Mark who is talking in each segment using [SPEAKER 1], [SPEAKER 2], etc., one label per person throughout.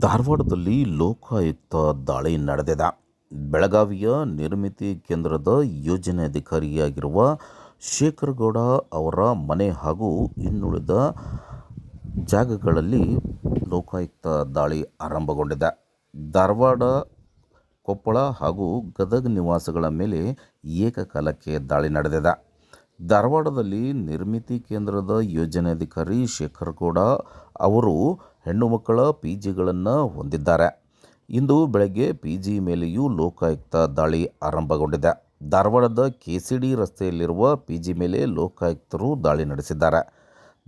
[SPEAKER 1] ಧಾರವಾಡದಲ್ಲಿ ಲೋಕಾಯುಕ್ತ ದಾಳಿ ನಡೆದಿದೆ. ಬೆಳಗಾವಿಯ ನಿರ್ಮಿತಿ ಕೇಂದ್ರದ ಯೋಜನೆ ಅಧಿಕಾರಿಯಾಗಿರುವ ಶೇಖರಗೌಡ ಅವರ ಮನೆ ಹಾಗೂ ಇನ್ನುಳಿದ ಜಾಗಗಳಲ್ಲಿ ಲೋಕಾಯುಕ್ತ ದಾಳಿ ಆರಂಭಗೊಂಡಿದೆ. ಧಾರವಾಡ, ಕೊಪ್ಪಳ ಹಾಗೂ ಗದಗ ನಿವಾಸಗಳ ಮೇಲೆ ಏಕಕಾಲಕ್ಕೆ ದಾಳಿ ನಡೆದಿದೆ. ಧಾರವಾಡದಲ್ಲಿ ನಿರ್ಮಿತಿ ಕೇಂದ್ರದ ಯೋಜನೆ ಅಧಿಕಾರಿ ಶೇಖರಗೌಡ ಅವರು ಹೆಣ್ಣು ಮಕ್ಕಳ ಪಿ ಜಿಗಳನ್ನು ಹೊಂದಿದ್ದಾರೆ. ಇಂದು ಬೆಳಗ್ಗೆ ಪಿ ಜಿ ಮೇಲೆಯೂ ಲೋಕಾಯುಕ್ತ ದಾಳಿ ಆರಂಭಗೊಂಡಿದೆ. ಧಾರವಾಡದ ಕೆ ಸಿ ಡಿ ರಸ್ತೆಯಲ್ಲಿರುವ ಪಿ ಜಿ ಮೇಲೆ ಲೋಕಾಯುಕ್ತರು ದಾಳಿ ನಡೆಸಿದ್ದಾರೆ.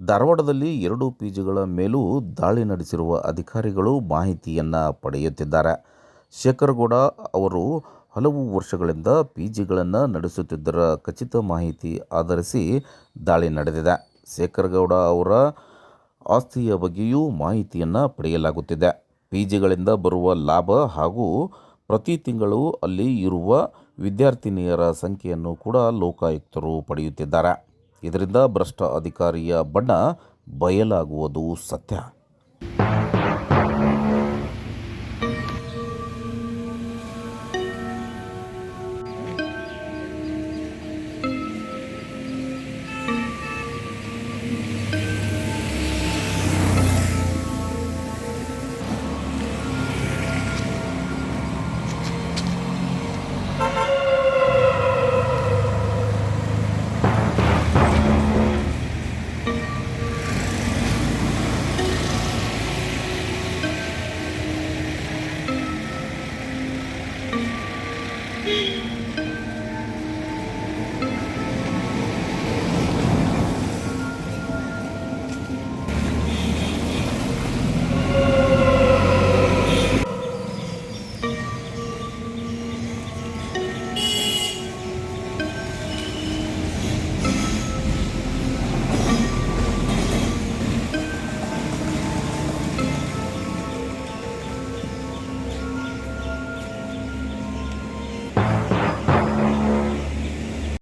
[SPEAKER 1] ಧಾರವಾಡದಲ್ಲಿ ಎರಡು ಪಿ ಜಿಗಳ ಮೇಲೂ ದಾಳಿ ನಡೆಸಿರುವ ಅಧಿಕಾರಿಗಳು ಮಾಹಿತಿಯನ್ನು ಪಡೆಯುತ್ತಿದ್ದಾರೆ. ಶೇಖರಗೌಡ ಅವರು, ಹಲವು ವರ್ಷಗಳಿಂದ ಪಿ ಜಿಗಳನ್ನು ನಡೆಸುತ್ತಿದ್ದರ ಖಚಿತ ಮಾಹಿತಿ ಆಧರಿಸಿ ದಾಳಿ ನಡೆದಿದೆ. ಶೇಖರಗೌಡ ಅವರ ಆಸ್ತಿಯ ಬಗ್ಗೆಯೂ ಮಾಹಿತಿಯನ್ನು ಪಡೆಯಲಾಗುತ್ತಿದೆ. ಪಿ ಜಿಗಳಿಂದ ಬರುವ ಲಾಭ ಹಾಗೂ ಪ್ರತಿ ತಿಂಗಳು ಅಲ್ಲಿ ಇರುವ ವಿದ್ಯಾರ್ಥಿನಿಯರ ಸಂಖ್ಯೆಯನ್ನು ಕೂಡ ಲೋಕಾಯುಕ್ತರು ಪಡೆಯುತ್ತಿದ್ದಾರೆ. ಇದರಿಂದ ಭ್ರಷ್ಟ ಅಧಿಕಾರಿಯ ಬಣ್ಣ ಬಯಲಾಗುವುದು ಸತ್ಯ. Thank you.